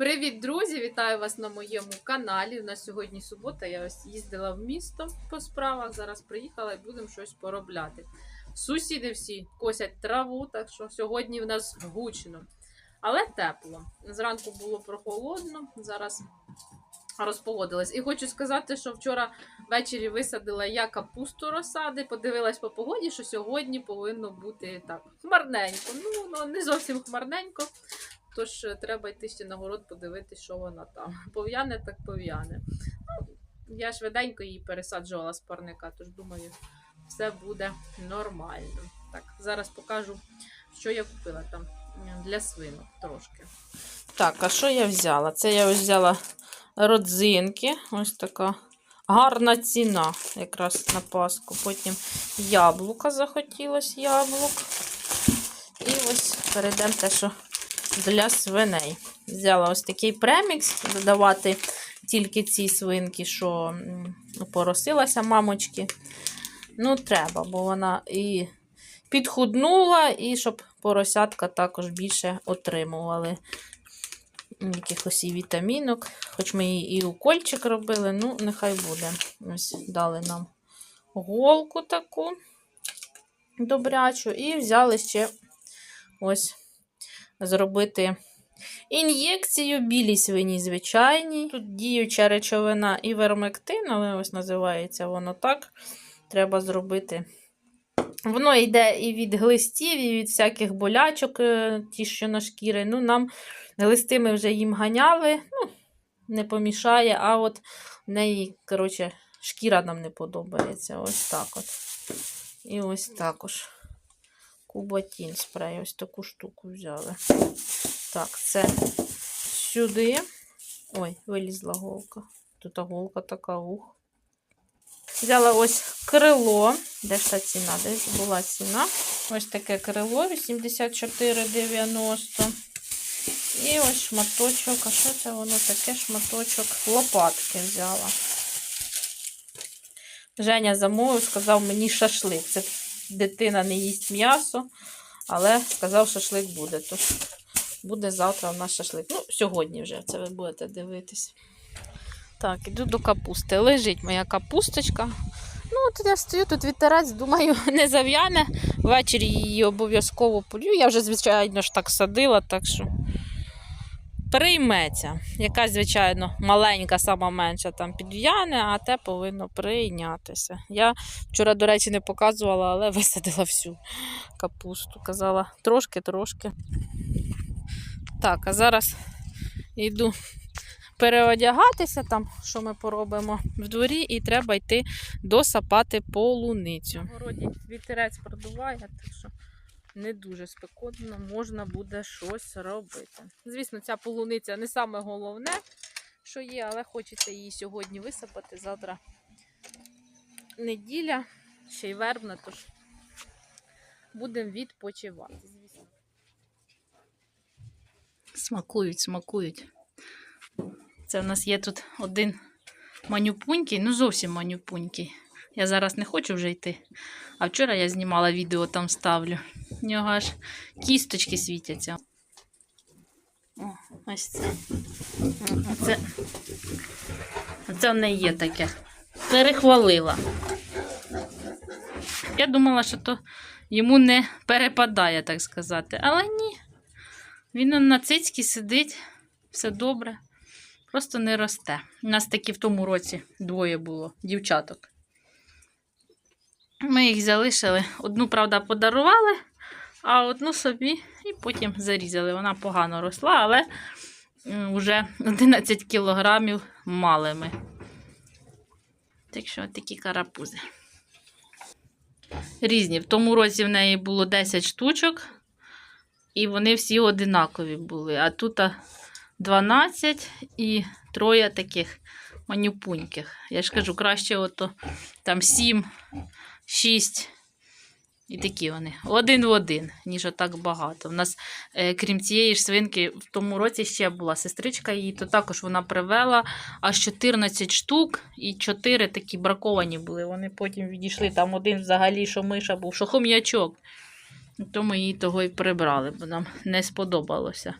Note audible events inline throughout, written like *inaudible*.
Привіт, друзі! Вітаю вас на моєму каналі. У нас сьогодні субота. Я ось їздила в місто по справах. Зараз приїхала і будемо щось поробляти. Сусіди всі косять траву, так що сьогодні в нас гучно. Але тепло. Зранку було прохолодно, зараз розпогодилась. І хочу сказати, що вчора ввечері висадила я капусту розсади, подивилась по погоді, що сьогодні повинно бути так хмарненько. Ну, ну не зовсім хмарненько. Тож е, треба йти ще на город подивитися, що вона там. *laughs* Пов'яне, так пов'яне. Ну, я швиденько її пересаджувала з парника, тож думаю, все буде нормально. Так, зараз покажу, що я купила там для свинок трошки. Так, а що я взяла? Це я взяла родзинки. Ось така гарна ціна якраз на Пасху. Потім яблука захотілось яблук. І ось перейдемо те, що для свиней. Взяла ось такий премікс, додавати тільки ці свинки, що поросилася мамочки. Ну, треба, бо вона і підхуднула, і щоб поросятка також більше отримували якихось і вітамінок. Хоч ми і, і укольчик робили, ну, нехай буде. Ось дали нам голку таку добрячу. І взяли ще ось зробити ін'єкцію білій свині звичайній. Тут діюча речовина і вермектин, але ось називається воно так. Треба зробити. Воно йде і від глистів, і від всяких болячок, е, ті, що на шкіри. Ну, нам глисти ми вже їм ганяли, ну, не помішає, а от в неї, коротше, шкіра нам не подобається. Ось так от. І ось також. Кубатін спрей, ось таку штуку взяли. Так, це сюди. Ой, вилізла голка. Тут голка така ух. Взяла ось крило. Де ж та ціна? Де ж була ціна? Ось таке крило 84,90. І ось шматочок. А що це воно таке шматочок? Лопатки взяла. Женя замовив, сказав мені шашлик. Це дитина не їсть м'ясо, але сказав, шашлик буде. Тож буде завтра у нас шашлик. Ну, сьогодні вже це ви будете дивитись. Так, іду до капусти. Лежить моя капусточка. Ну, от я стою, тут вітерець, думаю, *laughs* не зав'яне. Ввечері її обов'язково полю. Я вже, звичайно ж, так садила, так що прийметься. Якась, звичайно, маленька, сама менша там підв'яне, а те повинно прийнятися. Я вчора, до речі, не показувала, але *laughs* висадила всю капусту. Казала трошки-трошки. Так, а зараз йду переодягатися, там, що ми поробимо в дворі, і треба йти досапати полуницю. Городі вітерець продуває, так що не дуже спекотно, можна буде щось робити. Звісно, ця полуниця не саме головне, що є, але хочеться її сьогодні висапати. Завтра неділя, ще й вербна, тож будемо відпочивати. Звісно. Смакують, смакують. Це в нас є тут один манюпунький, ну зовсім манюпунький. Я зараз не хочу вже йти. А вчора я знімала відео, там ставлю. Нього аж кісточки світяться. О, ось це. Оце, оце в неї є таке. Перехвалила. Я думала, що то йому не перепадає, так сказати. Але ні. Він на цицькі сидить, все добре. Просто не росте. У нас такі в тому році двоє було дівчаток. Ми їх залишили. Одну, правда, подарували, а одну собі і потім зарізали. Вона погано росла, але вже 11 кілограмів мали ми. Так що такі карапузи. Різні. В тому році в неї було 10 штучок, і вони всі одинакові були. А тут 12 і троє таких манюпуньких. Я ж кажу, краще ото там 7, 6 і такі вони. Один в один, ніж отак багато. У нас, е, крім цієї ж свинки, в тому році ще була сестричка її, то також вона привела аж 14 штук, і 4 такі браковані були. Вони потім відійшли. Там один взагалі, що миша був, що хом'ячок. То ми її того і прибрали, бо нам не сподобалося.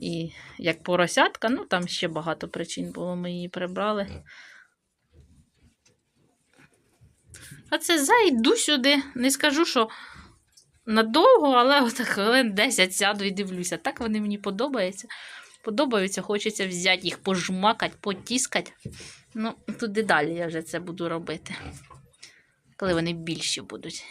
і як поросятка. Ну, там ще багато причин було, ми її прибрали. А це зайду сюди. Не скажу, що надовго, але от хвилин 10 сяду і дивлюся. Так вони мені подобаються. Подобаються, хочеться взяти їх, пожмакати, потіскати. Ну, туди далі я вже це буду робити. Коли вони більші будуть.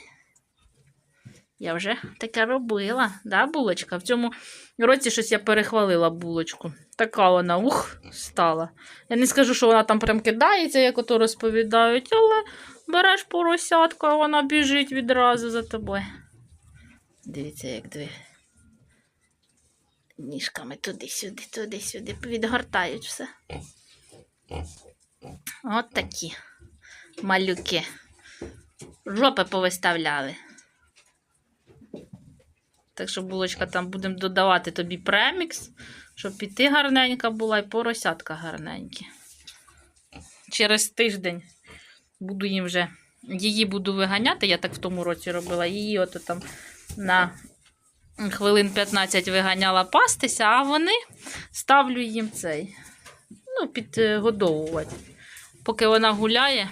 Я вже таке робила, да, булочка? В цьому році щось я перехвалила булочку. Така вона ух, стала. Я не скажу, що вона там прям кидається, як ото розповідають, але береш поросятку, а вона біжить відразу за тобою. Дивіться, як дві. Ніжками туди-сюди, туди-сюди, відгортають все. От такі малюки. Жопи повиставляли. Так що, булочка, там будемо додавати тобі премікс, щоб і ти гарненька була, і поросятка гарненькі. Через тиждень буду їм вже. Її буду виганяти, я так в тому році робила. Її ото там на хвилин 15 виганяла пастися, а вони ставлю їм цей. Ну, підгодовувати. Поки вона гуляє,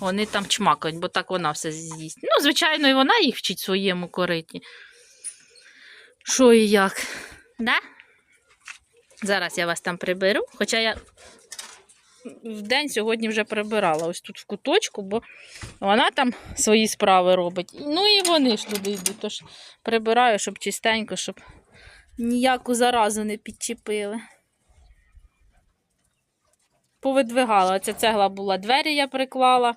вони там чмакають, бо так вона все з'їсть. Ну, звичайно, і вона їх вчить своєму кориті. Що і як? Да? Зараз я вас там приберу. Хоча я в день сьогодні вже прибирала ось тут в куточку, бо вона там свої справи робить. Ну і вони ж туди йдуть. Тож прибираю, щоб чистенько, щоб ніяку заразу не підчепили. Повидвигала. Оця цегла була, двері я приклала,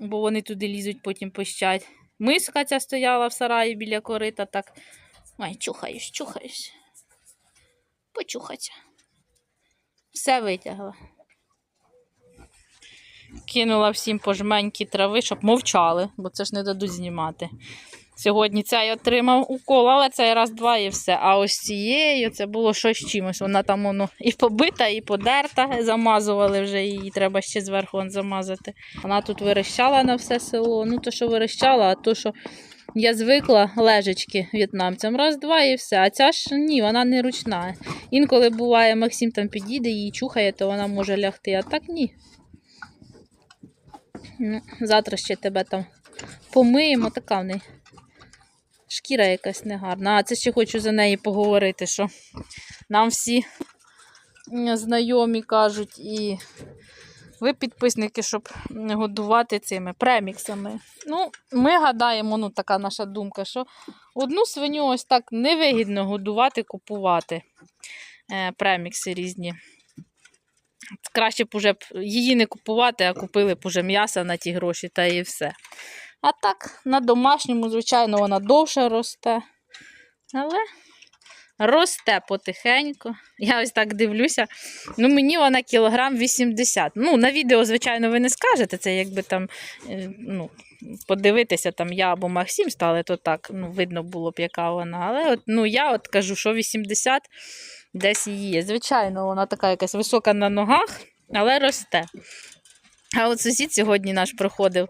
бо вони туди лізуть, потім пищать. Миска ця стояла в сараї біля корита, так. Ой, чухаюсь, чухаюсь. Почухаться. Все витягла. Кинула всім пожменькі трави, щоб мовчали, бо це ж не дадуть знімати. Сьогодні цей отримав укол, але цей раз-два і все. А ось цією це було щось чимось. Вона там воно і побита, і подерта, замазували вже її, треба ще зверху замазати. Вона тут верещала на все село. Ну, то, що верещала, а то, що я звикла лежечки в'єтнамцям. Раз-два і все. А ця ж ні, вона не ручна. Інколи буває, Максим там підійде, її чухає, то вона може лягти, а так ні. Ну, завтра ще тебе там помиємо, така в неї. Шкіра якась негарна. А це ще хочу за неї поговорити, що нам всі знайомі кажуть, і ви підписники, щоб годувати цими преміксами. Ну, ми гадаємо, ну така наша думка, що одну свиню ось так невигідно годувати, купувати е, премікси різні. Краще б уже її не купувати, а купили б уже м'ясо на ті гроші та і все. А так, на домашньому, звичайно, вона довше росте. Але росте потихеньку. Я ось так дивлюся. Ну, мені вона кілограм 80. Ну, на відео, звичайно, ви не скажете, це якби там е, ну, подивитися, там я або Максим стали, то так ну, видно було б, яка вона. Але от, ну, я от кажу, що 80 десь її є. Звичайно, вона така якась висока на ногах, але росте. А от сусід сьогодні наш проходив.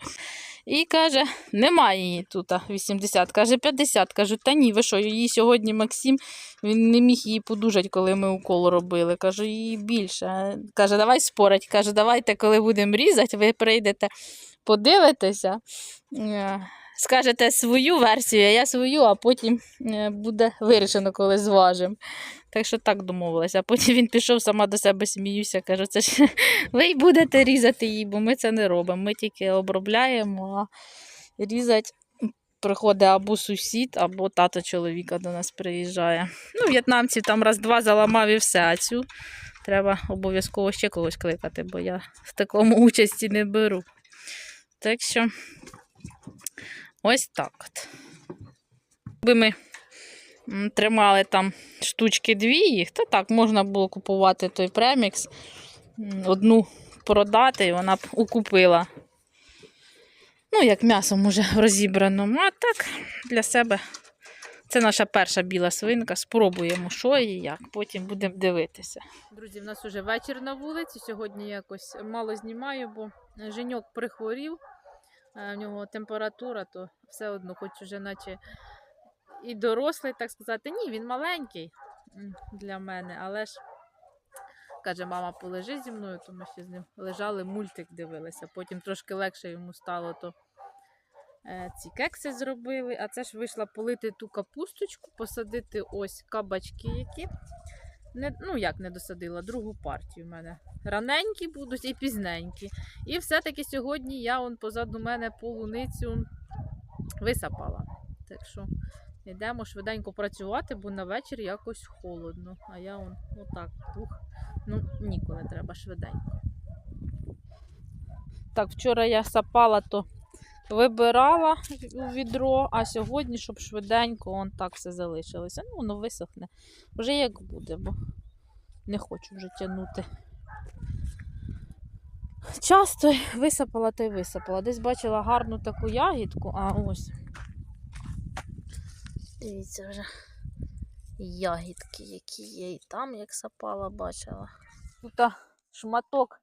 І каже, немає її тут а, 80, каже 50. Кажу, та ні, ви що, її сьогодні Максим, він не міг її подужати, коли ми укол робили. Кажу, її більше. Каже, давай спорить. Каже, давайте, коли будемо різати, ви прийдете, подивитеся, е, скажете свою версію, а я свою, а потім е, буде вирішено, коли зважимо. Так що так домовилися. А потім він пішов, сама до себе сміюся. Кажу, це ж *laughs* ви й будете різати її, бо ми це не робимо. Ми тільки обробляємо, а різати приходить або сусід, або тато чоловіка до нас приїжджає. Ну, в'єтнамців там раз-два заламав і все, цю треба обов'язково ще когось кликати, бо я в такому *laughs* участі не беру. Так що ось так от. Би ми тримали там штучки дві їх, то так, можна було купувати той премікс, одну продати, і вона б укупила. Ну, як м'ясо може розібраному. А так, для себе це наша перша біла свинка. Спробуємо, що і як. Потім будемо дивитися. Друзі, в нас вже вечір на вулиці. Сьогодні якось мало знімаю, бо Женьок прихворів. Е, В нього температура, то все одно, хоч уже наче і дорослий, так сказати. Ні, він маленький. для мене. Але ж каже, мама, полежи зі мною, то ми ще з ним лежали, мультик дивилися. Потім трошки легше йому стало, то е, ці кекси зробили. А це ж вийшла полити ту капусточку, посадити ось кабачки, які. Не, ну, як не досадила, другу партію в мене. Раненькі будуть і пізненькі. І все-таки сьогодні я он позаду мене полуницю висапала. Так що йдемо швиденько працювати, бо на вечір якось холодно. А я он отак пух. Ну, ніколи треба швиденько. Так, вчора я сапала, то вибирала відро, а сьогодні, щоб швиденько, он так все залишилося. Ну, воно висохне. Вже як буде, бо не хочу вже тягнути. Часто висапала та й висапала. Десь бачила гарну таку ягідку, а ось. Дивіться вже ягідки, які є. І там, як сапала, бачила. Тут шматок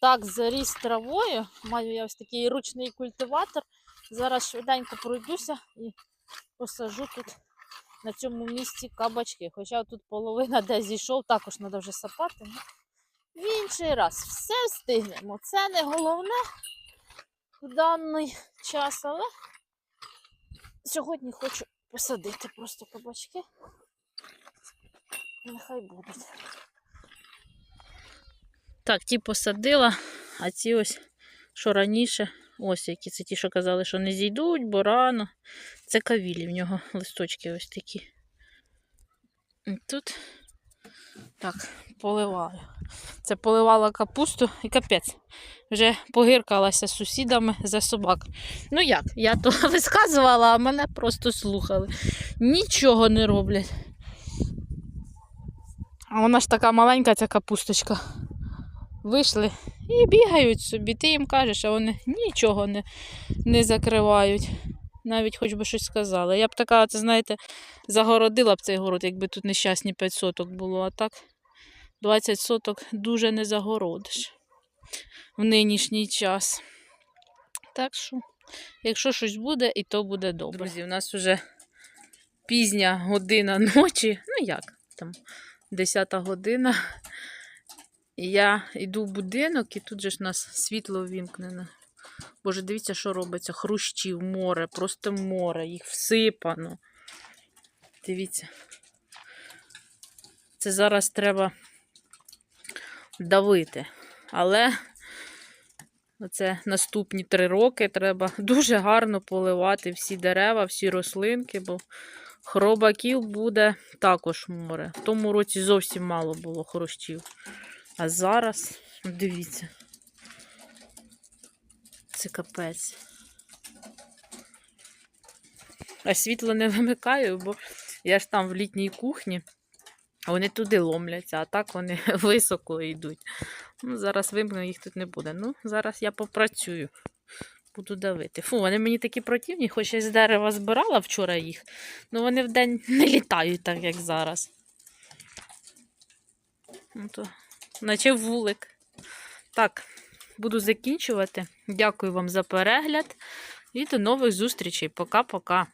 так заріс травою. Маю я ось такий ручний культиватор. Зараз швиденько пройдуся і посажу тут на цьому місці кабачки. Хоча тут половина де зійшов, також треба вже сапати. Ну, В інший раз все встигнемо. Це не головне в даний час, але сьогодні хочу посадити просто кабачки. Нехай будуть. Так, ті посадила, а ці ось, що раніше, ось які це ті, що казали, що не зійдуть, бо рано. Це кавілі в нього листочки ось такі. І Тут так, поливаю. Це поливала капусту і капець. Вже погиркалася з сусідами за собак. Ну як, я то *laughs* висказувала, а мене просто слухали. Нічого не роблять. А вона ж така маленька, ця капусточка. Вийшли і бігають собі. Ти їм кажеш, а вони нічого не, не закривають. Навіть хоч би щось сказали. Я б така, це знаєте, загородила б цей город, якби тут нещасні 5 соток було, а так 20 соток дуже не загородиш в нинішній час. Так що, якщо щось буде, і то буде добре. Друзі, у нас вже пізня година ночі. Ну як, там 10 година. Я йду в будинок, і тут же ж нас світло вімкнене. Боже, дивіться, що робиться. Хрущів, море, просто море, їх всипано. Дивіться. Це зараз треба давити. Але оце наступні три роки треба *laughs* дуже гарно поливати всі дерева, всі рослинки, бо хробаків буде також море. В тому році зовсім мало було хрущів. А зараз, дивіться, це капець. А світло не вимикаю, бо я ж там в літній кухні, а вони туди ломляться, а так вони *laughs* високо йдуть. Ну, зараз вимкну, їх тут не буде. Ну, зараз я попрацюю. Буду давити. Фу, вони мені такі противні, хоч я з дерева збирала вчора їх, але вони вдень не літають так, як зараз. Ну, то наче вулик. Так, буду закінчувати. Дякую вам за перегляд і до нових зустрічей. Пока-пока.